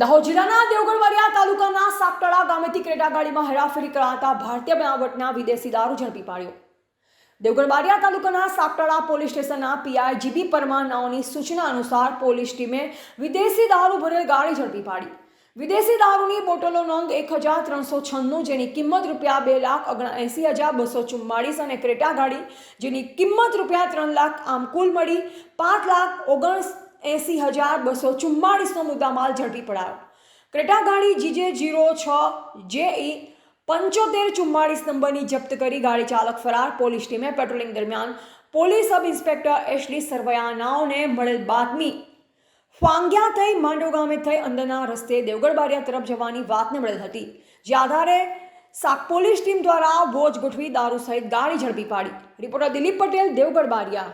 દાહોદ જિલ્લાના દેવગઢવાડિયા તાલુકાના સાપટળા ગામેથી ક્રેટા ગાડીમાં હેરાફેરી કરાતા ભારતીય બનાવટના વિદેશી દારૂ ઝડપી પાડ્યો. દેવગઢ તાલુકાના સાપટળા પોલીસ સ્ટેશનના પીઆઈ જીબી પરમાર નાઓની સૂચના અનુસાર પોલીસ ટીમે વિદેશી દારૂ ભરેલ ગાડી ઝડપી પાડી. વિદેશી દારૂની બોટલો નોંધ એક હજાર ત્રણસો છન્નું, જેની કિંમત રૂપિયા બે લાખ ઓગણએંસી હજાર બસો ચુમ્માળીસ અને ક્રેટા ગાડી, જેની કિંમત રૂપિયા ત્રણ લાખ આમ કુલ મળી પાંચ લાખ ઓગણ એંસી હજાર બસો ચુમ્માળીસનો મુદ્દામાલ ઝડપી પડાયો. ક્રેટા ગાડી જીજે જીરો છ જે ઈ પંચોતેર ચુમ્માળીસ નંબરની જપ્ત કરી ગાડી ચાલક ફરાર. પોલીસ ટીમે પેટ્રોલિંગ દરમિયાન પોલીસ સબ ઇન્સ્પેક્ટર એશલી સરવયાનાઓને મળેલ બાતમી. ફાંગ્યા થઈ માંડો ગામે થઈ અંદરના રસ્તે દેવગઢ બારિયા તરફ જવાની વાતને મળેલ હતી. જે આધારે સાક પોલીસ ટીમ દ્વારા વોચ ગોઠવી દારૂ સહિત ગાડી ઝડપી પાડી. રિપોર્ટર દિલીપ પટેલ દેવગઢ બારિયા